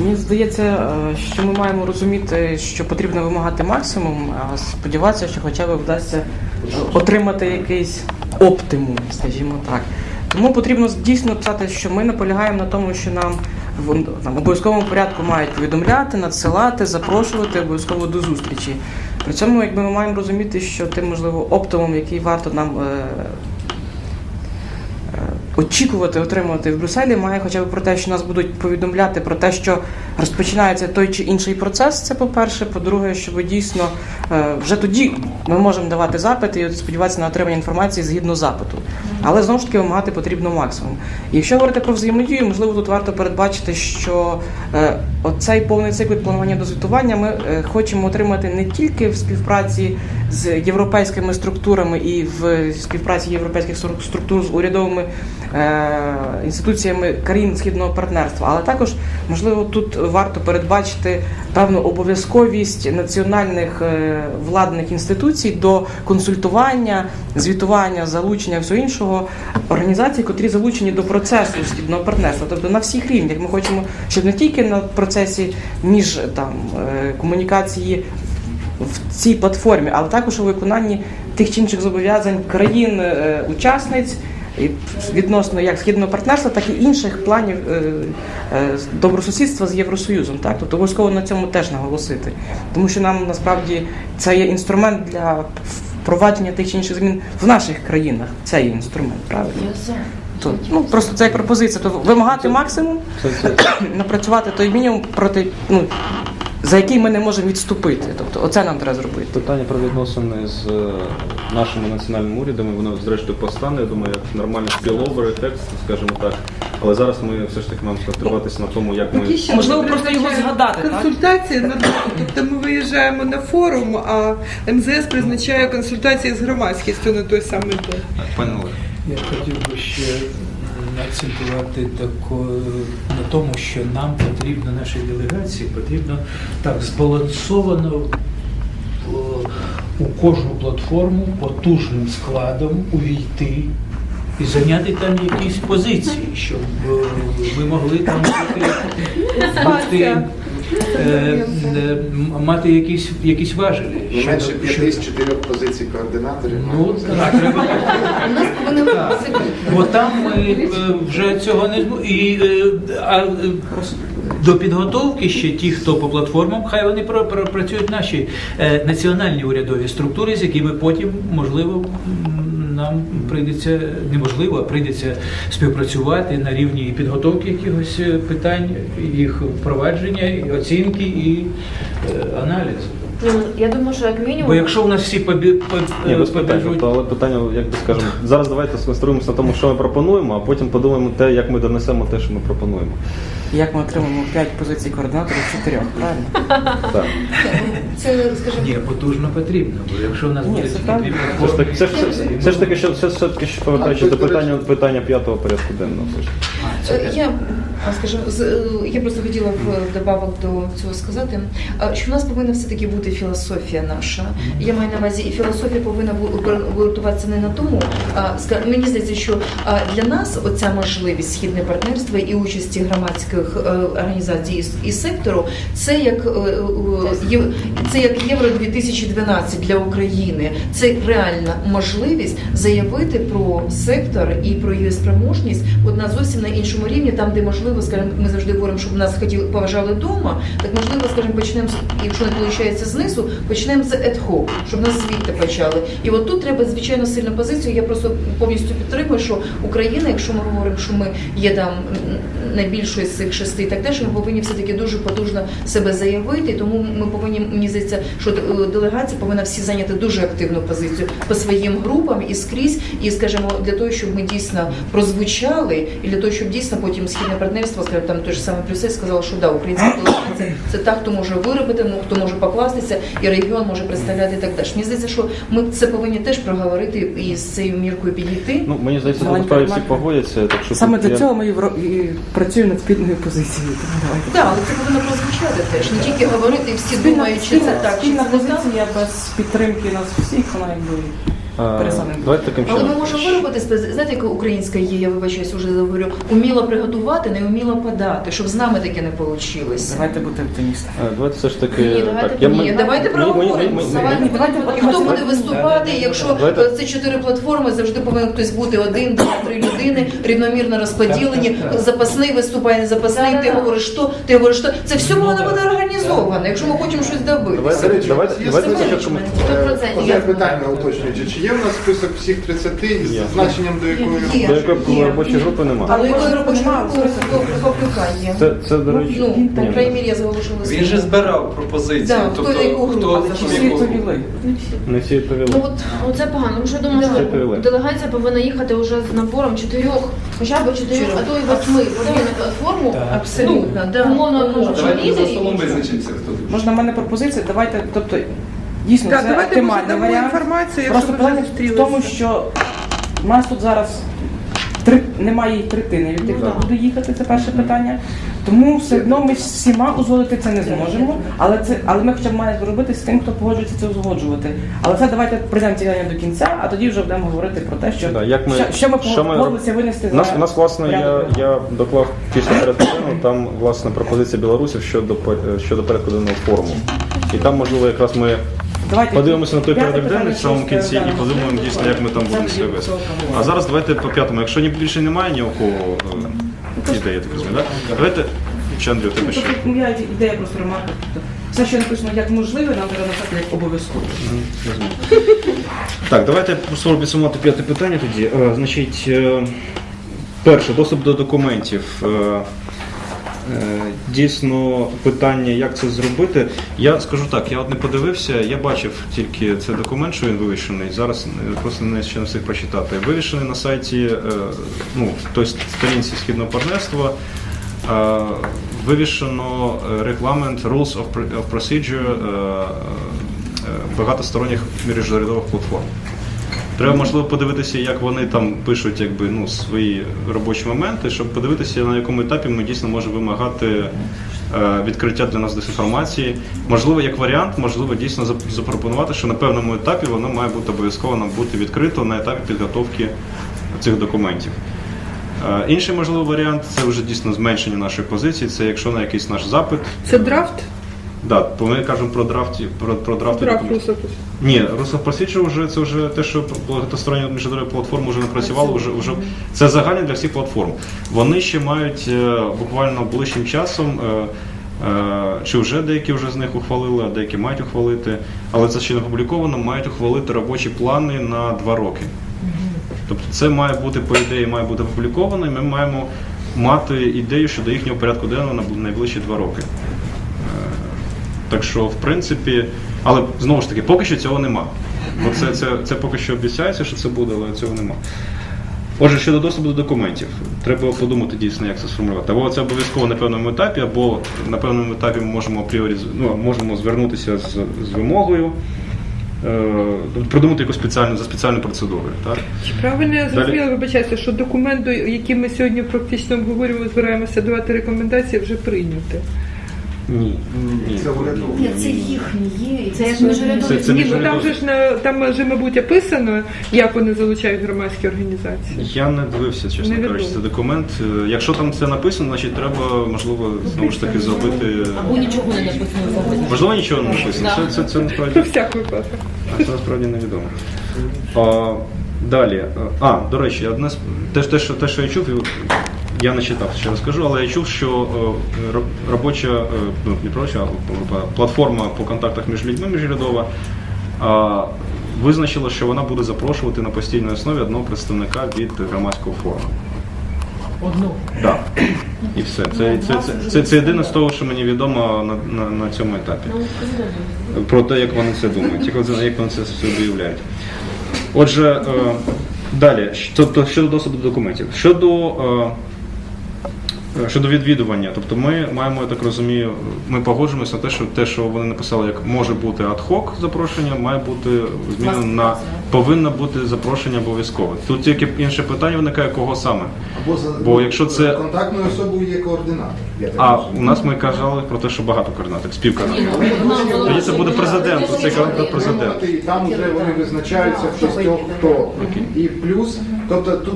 Мені здається, е, що ми маємо розуміти, що потрібно вимагати максимум, а сподіватися, що хоча б вдасться отримати якийсь оптимум, скажімо так. Тому потрібно дійсно писати, що ми наполягаємо на тому, що нам в там, обов'язковому порядку мають повідомляти, надсилати, запрошувати обов'язково до зустрічі. При цьому, якби ми маємо розуміти, що тим можливо оптимум, який варто нам е, е, очікувати отримувати в Брюсселі, має хоча б про те, що нас будуть повідомляти про те, що розпочинається той чи інший процес. Це по-перше. По-друге, щоб дійсно е, вже тоді ми можемо давати запити і сподіватися на отримання інформації згідно запиту. Але знову ж таки вимагати потрібно максимум. І якщо говорити про взаємодію, можливо, тут варто передбачити, що е, оцей повний цикл планування до звітування ми е, хочемо отримати не тільки в співпраці з європейськими структурами і в співпраці європейських структур з урядовими е, інституціями країн східного партнерства, але також можливо тут варто передбачити певну обов'язковість національних е, владних інституцій до консультування, звітування, залучення всього іншого організацій, котрі залучені до процесу східного партнерства, тобто на всіх рівнях. Ми хочемо, щоб не тільки на процесі між там е, комунікації в цій платформі, але також у виконанні тих чи інших зобов'язань країн-учасниць відносно як східного партнерства, так і інших планів е, е, добросусідства з Євросоюзом. Так, тобто обов'язково на цьому теж наголосити, тому що нам насправді це є інструмент для впровадження тих чи інших змін в наших країнах. Це є інструмент, правильно? То, ну просто це як пропозиція. То вимагати максимум, напрацювати той мінімум проти ну за який ми не можемо відступити. Тобто, оце нам треба зробити. питання про відносини з е, нашими національними урядами, воно зрештою постане, я думаю, як нормальний спіловер, текст, скажімо так. Але зараз ми все ж таки маємо сконцентруватися на тому, як ми Можливо, просто його згадати, так? Консультації на тобто ми виїжджаємо на форум, а МЗС призначає консультації з громадськістю на той самий день. пане Олег. Я хотів би ще акцентувати тако, на тому, що нам потрібно, нашій делегації, потрібно так збалансовано у кожну платформу потужним складом увійти і зайняти там якісь позиції, щоб е, ми могли там бути, е, е, мати якісь, якісь важелі. Менше п'яти з чотирьох позицій координаторів. Ну так, треба. Бо там ми е, вже цього не. І е, а, е, до підготовки ще ті, хто по платформам, хай вони працюють наші е, національні урядові структури, з якими потім, можливо, нам прийдеться неможливо, а прийдеться співпрацювати на рівні підготовки якихось е, питань, їх впровадження, оцінки і е, аналізу. Ну, Я думаю, що як мінімум Бо якщо в нас всі побі, Ні, без питань. побіжуть Тобто, але питання, як би скажемо, зараз давайте сконцентруємося на тому, що ми пропонуємо, а потім подумаємо те, як ми донесемо те, що ми пропонуємо. Як ми отримаємо 5 позицій координаторів з 4, правильно? Так. це, скажімо, Ні, потужно потрібно, бо якщо в нас буде дві Все ж таки, все ж, таки, що все ж таки, що повертаючись до питання, питання п'ятого порядку денного. Все ж. Е. Я з- е, я просто хотіла в добавок до цього сказати, що в нас повинна все таки бути філософія наша. Я маю на увазі, і філософія повинна ґрунтуватися не на тому. Мені здається, що для нас оця можливість східне партнерство і участі громадських е, організацій і, сектору, це як е, е, це як євро 2012 для України. Це реальна можливість заявити про сектор і про її спроможність от на зовсім на іншому рівні, там де можливо, скажімо, ми завжди говоримо, щоб нас хотіли поважали вдома. Так можливо, скажімо, почнемо з якщо не виходить знизу, почнемо з ad-hoc, щоб нас звідти почали. І от тут треба звичайно сильну позицію. Я просто повністю підтримую, що Україна, якщо ми говоримо, що ми є там м, найбільшою з цих шести, так далі, ми повинні все таки дуже потужно себе заявити. Тому ми повинні мені здається, що е, делегація повинна всі зайняти дуже активну позицію по своїм групам і скрізь, і скажімо, для того, щоб ми дійсно прозвучали, і для того, щоб дійсно потім східне партнерство, скажімо, там той ж самий Плюсей сказав, що да, українська делегація це та, хто може виробити, ну хто може покластися, і регіон може представляти і так далі. Мені здається, що ми це повинні теж проговорити і з цією міркою підійти. Ну, мені здається, тут всі погодяться. Так що Саме для я- цього ми і працюємо над спільною позицією. Давайте. Так, але це повинно прозвучати теж. Не тільки говорити, і всі думають, чи це так, чи спільна не так. позиція без підтримки нас всіх, вона якби А. Давайте таким Але ми можемо виробити знаєте, як українська є, я вибачаюсь, вже говорю, уміла приготувати, не уміла подати, щоб з нами таке не вийшло. Давайте бути оптимістами. Е, Давайте все ж таки. Ні, давайте так, я- ні, ми- Давайте ми- ми- ми- проговоримо. ми- ми- давайте давайте Хто буде виступати, якщо Давайте. е, це чотири платформи, завжди повинен хтось бути один, два, три людини, рівномірно розподілені. Запасний виступає, не запасний. Ти говориш що, ти говориш що. Це все Ну, повинно бути організовано, якщо ми хочемо щось добитися. Давайте, давайте, давайте це спочатку. менеджмент. Е, процентів. Одне Я питання уточнюючи. Чи є в нас список всіх 30 із Є. зазначенням до якої Є. До якої робочої групи немає. Але якої робочої Павлюка є. Це, це до речі. Ну, по ні. крайній мірі, я заголошила Він же збирав пропозиції. Да, тобто, хто яку групу, хто але Чи в всі яку групу. відповіли? Не всі відповіли. Ну от оце погано. Тому що я думаю, Це перелив. що делегація повинна їхати вже з набором чотирьох, хоча б чотирьох, а то й восьми. Подати на платформу. Абсолютно, Ну, да. умовно кажучи, Давайте за лідерів. столом визначимося, хто тут. Можна в мене пропозиція, давайте, тобто, дійсно, Так, це давайте може оптимальний дамо варіант. інформацію, якщо Просто ми вже питання в зустрілися. тому, що в нас тут зараз три, немає і третини від тих, Ну, хто буде їхати, це перше питання. Тому все одно ми всіма узгодити це не зможемо, але це але ми хоча б маємо зробити з тим, хто погоджується це узгоджувати. Але це давайте прийдемо ці питання до кінця, а тоді вже будемо говорити про те, що, Да, як ми- що, що ми що ми погодилися винести У нас, за у нас власне, я, порядок я доклав після порядку там власне пропозиція білорусів щодо по- щодо порядку денного форуму. І там, можливо, якраз ми Давайте подивимося на той порядок денний в самому кінці і подумаємо дійсно, як ми там будемо себе вести. А зараз давайте по п'ятому. Якщо ні більше немає ні у кого е, ідеї, я так розумію, да? давайте. Чи Андрій, у тебе ще? Тобто, я ідея просто ремарка. Тобто, все, що написано як можливе, нам треба написати як обов'язково. Так, давайте спробуємо підсумувати п'яте питання тоді. Е, значить, е, перше, доступ до документів. Е, Дійсно, питання, як це зробити. Я скажу так, я от не подивився, я бачив тільки цей документ, що він вивішений. Зараз е, просто не ще не встиг прочитати. Вивішений на сайті, е, ну, той сторінці східного партнерства. Е, Вивішено е, регламент Rules of Procedure е, е, багатосторонніх міжурядових платформ. Треба можливо подивитися, як вони там пишуть якби, ну, свої робочі моменти, щоб подивитися, на якому етапі ми дійсно можемо вимагати е, відкриття для нас дезінформації. Можливо, як варіант, можливо, дійсно запропонувати, що на певному етапі воно має бути обов'язково нам бути відкрито на етапі підготовки цих документів. Е, Інший можливий варіант це вже дійсно зменшення нашої позиції. Це якщо на якийсь наш запит. Це драфт? Да, то ми кажемо про драфті про, про драфти Драфт русопис. Ні, Росопросвідча вже це вже те, що багатостороння міжнародна платформа вже напрацювала. Вже вже це загальне для всіх платформ. Вони ще мають е, буквально ближчим часом. е, е, Чи вже деякі вже з них ухвалили, а деякі мають ухвалити, але це ще не опубліковано, мають ухвалити робочі плани на два роки. Тобто це має бути, по ідеї, має бути опубліковано, і ми маємо мати ідею щодо їхнього порядку денного на найближчі два роки. Так що, в принципі, але знову ж таки, поки що цього нема. Бо це, це, це поки що обіцяється, що це буде, але цього нема. Отже, щодо доступу до документів, треба подумати дійсно, як це сформулювати. Або це обов'язково на певному етапі, або на певному етапі ми можемо апріорі ну, можемо звернутися з, з вимогою, е, придумати якусь спеціальну за спеціальною процедурою. Так? Чи правильно я Далі. зрозуміла, вибачаюся, що документ, до- який ми сьогодні практично обговорюємо, збираємося давати рекомендації, вже прийняти? Ні. Ні. Це урядово. Ні, це їхні є, і Це як Це, міжрядові. це Ні, ну там же ж на там же, мабуть, описано, як вони залучають громадські організації. Я не дивився, чесно Невідомо. кажучи, це документ. Е, Якщо там це написано, значить треба, можливо, знову ж таки зробити. Або нічого не написано взагалі. Можливо, нічого не написано. Це, це, це Про насправді всяк випадок. а це насправді невідомо. А, далі. А, до речі, одне з те, те, що те, що я чув, я не читав, ще раз кажу, але я чув, що е, робоча, е, ну не робоча, а платформа по контактах між людьми міжрядова. Визначила, що вона буде запрошувати на постійній основі одного представника від громадського форуму. Одну. Так. І все. Це, це, це, це, це єдине з того, що мені відомо на, на, на цьому етапі. Ну. Про те, як вони це думають, як вони, це все виявляють. Отже, е, далі, щодо доступу до документів. Щодо е, Е, Щодо відвідування, тобто ми маємо, я так розумію, ми погоджуємося на те, що те, що вони написали, як може бути ад-хок запрошення, має бути змінено на повинно бути запрошення обов'язкове. Тут тільки інше питання виникає, кого саме. Або за Бо якщо це- контактною особою є координатор. я так А розумію. у нас ми казали про те, що багато координаток, співкоординатор. Тоді це буде президент, це президент. І там вже вони визначаються в шістьох хто. І плюс, тобто тут